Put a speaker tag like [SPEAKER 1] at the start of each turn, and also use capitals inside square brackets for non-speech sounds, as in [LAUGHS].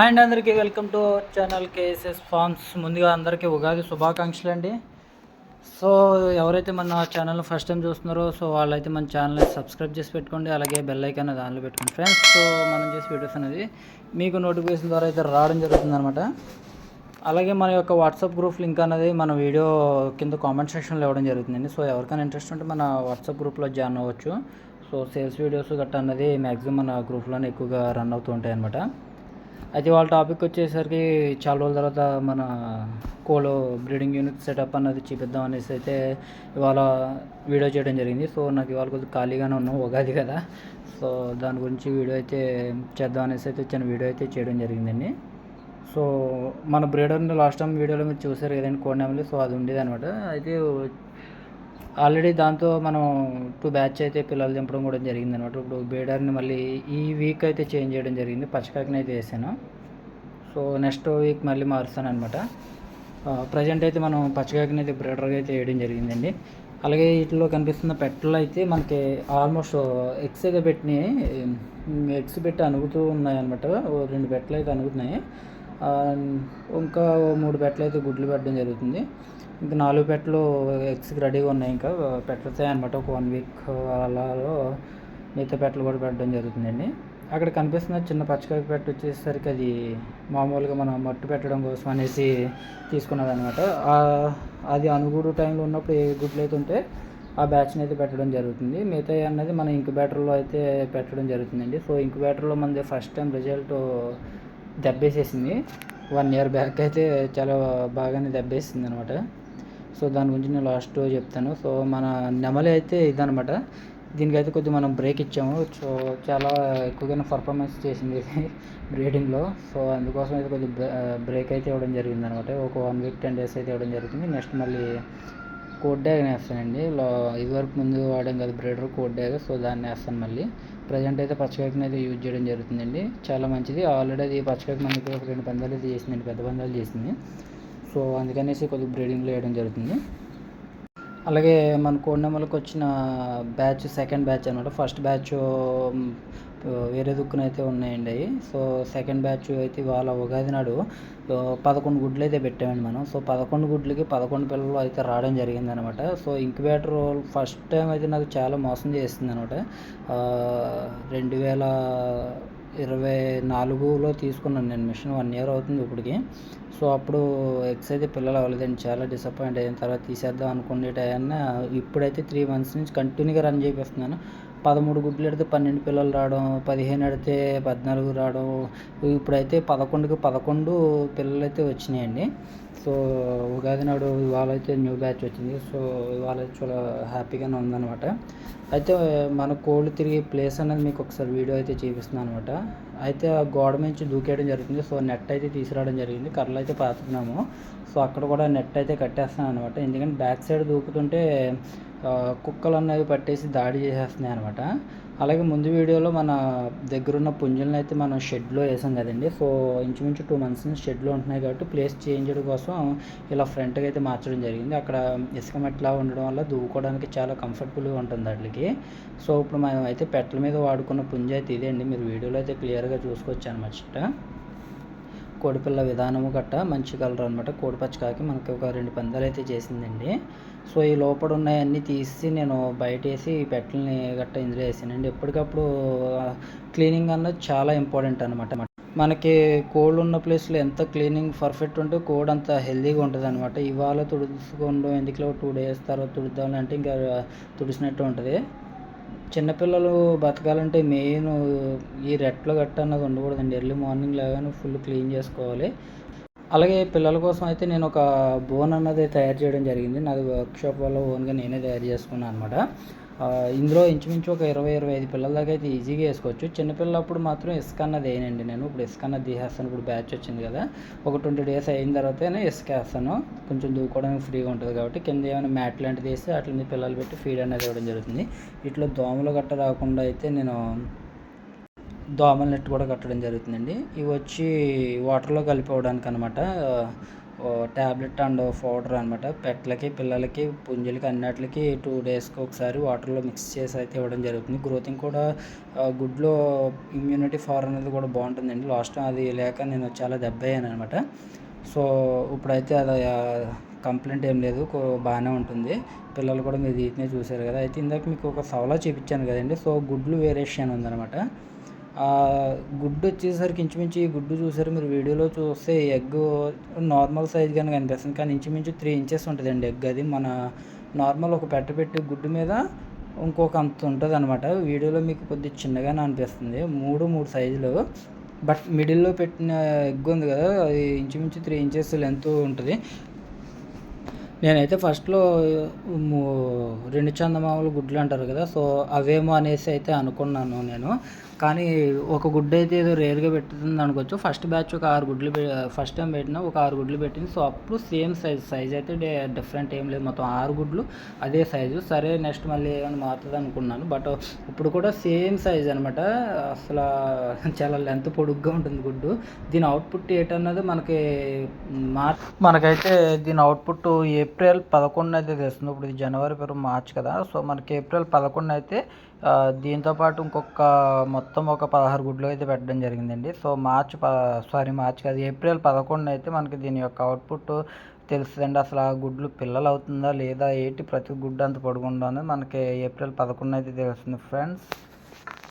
[SPEAKER 1] And అందరికీ welcome to our channel KSS farms. ముందుగా అందరికీ ఉగాది శుభాకాంక్షలు అండి. సో ఎవరైతే మన ఛానల్ ఫస్ట్ టైం చూస్తున్నారో సో వాళ్ళైతే మన ఛానల్ని సబ్స్క్రైబ్ చేసి పెట్టుకోండి. అలాగే బెల్ ఐకాన్ దానిలో పెట్టుకోండి. ఫ్రెండ్స్ సో మనం చేసే వీడియోస్ అనేది మీకు నోటిఫికేషన్ ద్వారా అయితే రావడం జరుగుతుంది అనమాట అలాగే మన యొక్క వాట్సాప్ గ్రూప్ లింక్ అనేది మన వీడియో కింద కామెంట్ సెక్షన్లో ఇవ్వడం జరుగుతుందండి. సో ఎవరికైనా ఇంట్రెస్ట్ ఉంటే మన వాట్సాప్ గ్రూప్లో జాయిన్ అవ్వచ్చు. సో సేల్స్ వీడియోస్ గట్ట అన్నది మ్యాక్సిమం మన గ్రూప్లోనే ఎక్కువగా రన్ అవుతూ ఉంటాయి అనమాట అయితే వాళ్ళ టాపిక్ వచ్చేసరికి చాలా రోజుల తర్వాత మన కోలో బ్రీడింగ్ యూనిట్ సెటప్ అన్నది చూపిద్దాం అనేసి అయితే ఇవాళ వీడియో చేయడం జరిగింది. సో నాకు ఇవాళ కొద్దిగా ఖాళీగానే ఉన్నాం ఉగాది కదా. సో దాని గురించి వీడియో అయితే చేద్దాం అనేసి అయితే చిన్న వీడియో అయితే చేయడం జరిగిందండి. సో మన బ్రీడర్ని లాస్ట్ టైం వీడియోలో మీరు చూసారు కదండి కోడ్ నెమలి సో అది ఉండేది అనమాట అయితే ఆల్రెడీ దాంతో మనం టూ బ్యాచ్ అయితే పిల్లలు దింపడం కూడా జరిగింది అనమాట ఇప్పుడు బేడర్ని మళ్ళీ ఈ వీక్ అయితే చేంజ్ చేయడం జరిగింది. పచ్చకాకిని అయితే వేసాను. సో నెక్స్ట్ వీక్ మళ్ళీ మారుస్తాను అనమాట ప్రజెంట్ అయితే మనం పచ్చకాకిని అయితే బ్రీడర్గా అయితే వేయడం జరిగిందండి. అలాగే వీటిలో కనిపిస్తున్న పెట్టలు అయితే మనకి ఆల్మోస్ట్ ఎగ్స్ అయితే పెట్టినాయి. ఎగ్స్ పెట్టి అనుగుతూ ఉన్నాయి అనమాట రెండు పెట్టలు అయితే అనుగుతున్నాయి ఇంకా మూడు పెట్టలు అయితే గుడ్లు పెట్టడం జరుగుతుంది. ఇంకా నాలుగు పెట్టలు ఎగ్స్కి రెడీగా ఉన్నాయి ఇంకా. పెట్టతాయి అనమాట ఒక వన్ వీక్ అలాలో మిగతా పెట్టలు కూడా పెట్టడం జరుగుతుందండి. అక్కడ కనిపిస్తున్న చిన్న పచ్చకాయ పెట్ట వచ్చేసరికి అది మామూలుగా మనం మట్టు పెట్టడం కోసం అనేసి తీసుకున్నది అనమాట అది అనుగుడు టైంలో ఉన్నప్పుడు ఏ గుడ్లు అయితే ఉంటే ఆ బ్యాచ్ని అయితే పెట్టడం జరుగుతుంది. మిగతా అన్నది మన ఇంక్యుబేటర్లో అయితే పెట్టడం జరుగుతుందండి. సో ఇంక్యుబేటర్లో మనది ఫస్ట్ టైం రిజల్ట్ దెబ్బేసేసింది. వన్ ఇయర్ బ్యాక్ అయితే చాలా బాగానే దెబ్బేసింది అనమాట సో దాని గురించి నేను లాస్ట్ చెప్తాను. సో మన నెమలి అయితే ఇదనమాట దీనికైతే కొద్దిగా మనం బ్రేక్ ఇచ్చాము. సో చాలా ఎక్కువగానే పర్ఫార్మెన్స్ చేసింది బ్రీడింగ్లో [LAUGHS] సో అందుకోసం అయితే కొద్దిగా బ్రేక్ అయితే ఇవ్వడం జరిగింది అనమాట ఒక వన్ వీక్ టెన్ డేస్ అయితే ఇవ్వడం జరుగుతుంది నెక్స్ట్ మళ్ళీ కోడ్ డ్యాగ్ వేస్తానండి. లో ఇదివరకు ముందు వాడాం కదా బ్రీడర్ కోడ్ డ్యాగ్ సో దాన్ని వేస్తాను మళ్ళీ. ప్రజెంట్ అయితే పచ్చకాయకుని అయితే యూజ్ చేయడం జరుగుతుందండి. చాలా మంచిది. ఆల్రెడీ అది పచ్చకాయకు మనకి ఒక రెండు పందాలు అయితే చేసిందండి. పెద్ద పందాలు చేసింది. సో అందుకనేసి కొద్దిగా బ్రీడింగ్లో వేయడం జరుగుతుంది. అలాగే మన కోడినమ్మలకు వచ్చిన బ్యాచ్ సెకండ్ బ్యాచ్ అనమాట ఫస్ట్ బ్యాచ్ వేరే దుక్కున అయితే ఉన్నాయండి అవి. సో సెకండ్ బ్యాచ్ అయితే వాళ్ళ ఉగాది నాడు పదకొండు గుడ్లు అయితే పెట్టామండి మనం. సో పదకొండు గుడ్లకి పదకొండు పిల్లలు అయితే రావడం జరిగింది అనమాట సో ఇంక్యుబేటర్ ఫస్ట్ టైం అయితే నాకు చాలా మోసం చేస్తుంది అనమాట రెండు వేల ఇరవై నాలుగులో తీసుకున్నాను నేను మిషన్ వన్ ఇయర్ అవుతుంది ఇప్పటికి. సో అప్పుడు ఎక్స్ అయితే పిల్లలు అవ్వలేదండి చాలా డిసప్పాయింట్ అయిన తర్వాత తీసేద్దాం అనుకునే టైంన ఇప్పుడైతే త్రీ మంత్స్ నుంచి కంటిన్యూగా రన్ చేపిస్తున్నాను. పదమూడు గుడ్లు పెడితే పన్నెండు పిల్లలు రావడం పదిహేను పెడితే పద్నాలుగు రావడం ఇప్పుడైతే పదకొండుకి పదకొండు పిల్లలు అయితే వచ్చినాయండి. సో ఉగాది నాడు ఇవాళ అయితే న్యూ బ్యాచ్ వచ్చింది. సో ఇవాళ అయితే చాలా హ్యాపీగానే ఉందన్నమాట. అయితే మన కోళ్ళు తిరిగే ప్లేస్ అనేది మీకు ఒకసారి వీడియో అయితే చూపిస్తున్నాను అనమాట అయితే ఆ గోడ నుంచి దూకేయడం జరిగింది సో నెట్ అయితే తీసుకురావడం జరిగింది. కర్రలు అయితే పాతున్నాము సో అక్కడ కూడా నెట్ అయితే కట్టేస్తాను అనమాట ఎందుకంటే బ్యాక్ సైడ్ దూకుతుంటే కుక్కలు అనేవి పట్టేసి దాడి చేసేస్తున్నాయి అనమాట అలాగే ముందు వీడియోలో మన దగ్గరున్న పుంజులను అయితే మనం షెడ్లో వేసాం కదండి. సో ఇంచుమించు టూ మంత్స్ నుంచి షెడ్లో ఉంటున్నాయి కాబట్టి ప్లేస్ చేంజ్ కోసం ఇలా ఫ్రంట్గా అయితే మార్చడం జరిగింది. అక్కడ ఇసుక మెట్లా ఉండడం వల్ల దూకోవడానికి చాలా కంఫర్టబుల్గా ఉంటుంది వాటికి. సో ఇప్పుడు మనం అయితే పెట్టల మీద వాడుకున్న పుంజు అయితే ఇదే అండి. మీరు వీడియోలో అయితే క్లియర్గా చూసుకోవచ్చు అనమాట కోడిపిల్ల విధానము గట్ట మంచి కలర్ అనమాట కోడిపచ్చకాకి మనకి ఒక రెండు పందాలు అయితే చేసిందండి. సో ఈ లోపల ఉన్నాయన్నీ తీసి నేను బయట వేసి పెట్టలని గట్ట ఇందులో వేసానండి. ఎప్పటికప్పుడు క్లీనింగ్ అన్నది చాలా ఇంపార్టెంట్ అనమాట మనకి కోల్డ్ ఉన్న ప్లేస్లో ఎంత క్లీనింగ్ పర్ఫెక్ట్ ఉంటే కోడ్ అంత హెల్దీగా ఉంటుంది అనమాట ఇవాళ తుడుచుకోండు ఎందుకు టూ డేస్ తర్వాత తుడుద్దాం అంటే ఇంకా తుడిచినట్టు ఉంటుంది. చిన్నపిల్లలు బతకాలంటే మెయిన్ ఈ రెట్లు గట్ట అన్నది ఉండకూడదండి. ఎర్లీ మార్నింగ్ లాగానే ఫుల్ క్లీన్ చేసుకోవాలి. అలాగే పిల్లల కోసం అయితే నేను ఒక బోన్ అన్నది తయారు చేయడం జరిగింది. నాది వర్క్షాప్ వల్ల ఓన్గా నేనే తయారు చేసుకున్నాను అనమాట ఇందులో ఇంచుమించు ఒక ఇరవై ఇరవై ఐదు పిల్లల దాకా అయితే ఈజీగా వేసుకోవచ్చు. చిన్నపిల్లప్పుడు మాత్రం ఇసుక అన్నది వేయనండి నేను. ఇప్పుడు ఇసుక అన్నది తీసేస్తాను ఇప్పుడు బ్యాచ్ వచ్చింది కదా. ఒక ట్వంటీ డేస్ అయిన తర్వాతనే ఇసుక వేస్తాను. కొంచెం దూకోవడానికి ఫ్రీగా ఉంటుంది కాబట్టి కింద ఏమైనా మ్యాట్ లాంటిది వేసి అట్లని పిల్లలు పెట్టి ఫీడ్ అనేది ఇవ్వడం జరుగుతుంది. ఇట్లా దోమలు గట్ట రాకుండా అయితే నేను దోమల నెట్ కూడా కట్టడం జరుగుతుందండి. ఇవి వచ్చి వాటర్లో కలిపివ్వడానికి అనమాట ట్యాబ్లెట్ అండ్ పౌడర్ అనమాట. పెట్లకి పిల్లలకి పుంజులకి అన్నిటికి టూ డేస్కి ఒకసారి వాటర్లో మిక్స్ చేసి అయితే ఇవ్వడం జరుగుతుంది. గ్రోతింగ్ కూడా గుడ్లో ఇమ్యూనిటీ ఫార్ అనేది కూడా బాగుంటుందండి. లాస్ట్ టైం అది లేక నేను చాలా దెబ్బ అయ్యాను అనమాట సో ఇప్పుడైతే అది కంప్లైంట్ ఏం లేదు. బాగానే ఉంటుంది. పిల్లలు కూడా మీరు వీటినే చూశారు కదా. అయితే ఇందాక మీకు ఒక సవలా చూపించాను కదండి. సో గుడ్లు వేరియేషన్ ఉందన్నమాట గుడ్డు వచ్చేసరికి ఇంచుమించు ఈ గుడ్డు చూసారు మీరు వీడియోలో చూస్తే ఎగ్ నార్మల్ సైజ్ కానీ కనిపిస్తుంది. కానీ ఇంచుమించు త్రీ ఇంచెస్ ఉంటుందండి ఎగ్ అది. మన నార్మల్ ఒక పెట్ట పెట్టి గుడ్డు మీద ఇంకొక అంత ఉంటుంది అనమాట వీడియోలో మీకు కొద్దిగా చిన్నగానే అనిపిస్తుంది. మూడు మూడు సైజులు బట్ మిడిల్లో పెట్టిన ఎగ్ ఉంది కదా అది ఇంచుమించు త్రీ ఇంచెస్ లెంత్ ఉంటుంది. నేనైతే ఫస్ట్లో రెండు చందమామలు గుడ్లు అంటారు కదా సో అవేమో అనేసి అయితే అనుకున్నాను నేను. కానీ ఒక గుడ్డ అయితే ఏదో రేర్గా పెట్టుతుంది అనుకోవచ్చు. ఫస్ట్ బ్యాచ్ ఒక ఆరు గుడ్లు ఫస్ట్ టైం పెట్టిన ఒక ఆరు గుడ్లు పెట్టింది. సో అప్పుడు సేమ్ సైజ్ సైజ్ అయితే డిఫరెంట్ ఏం లేదు. మొత్తం ఆరు గుడ్లు అదే సైజు. సరే నెక్స్ట్ మళ్ళీ ఏమైనా మారుతుంది అనుకున్నాను. బట్ ఇప్పుడు కూడా సేమ్ సైజ్ అనమాట అసలు చాలా లెంత్ పొడుగ్గా ఉంటుంది గుడ్డు. దీని అవుట్పుట్ ఏంటన్నది మనకి మార్ మనకైతే దీని అవుట్పుట్ ఏప్రిల్ పదకొండు అయితే తెలుస్తుంది ఇప్పుడు ఇది జనవరి పేరు మార్చ్ కదా. సో మనకి ఏప్రిల్ పదకొండు అయితే దీంతోపాటు దీంతో పాటు ఇంకొక మొత్తం ఒక పదహారు గుడ్లు అయితే పెట్టడం జరిగిందండి. సో మార్చ్ ప సారీ మార్చ్ కాదు ఏప్రిల్ పదకొండు అయితే మనకి దీని యొక్క అవుట్పుట్ తెలుస్తుందండి. అసలు ఆ గుడ్లు పిల్లలు అవుతుందా లేదా ఏంటి ప్రతి గుడ్డు అంత పొడుగుందో అనేది మనకి ఏప్రిల్ పదకొండు అయితే తెలుస్తుంది ఫ్రెండ్స్.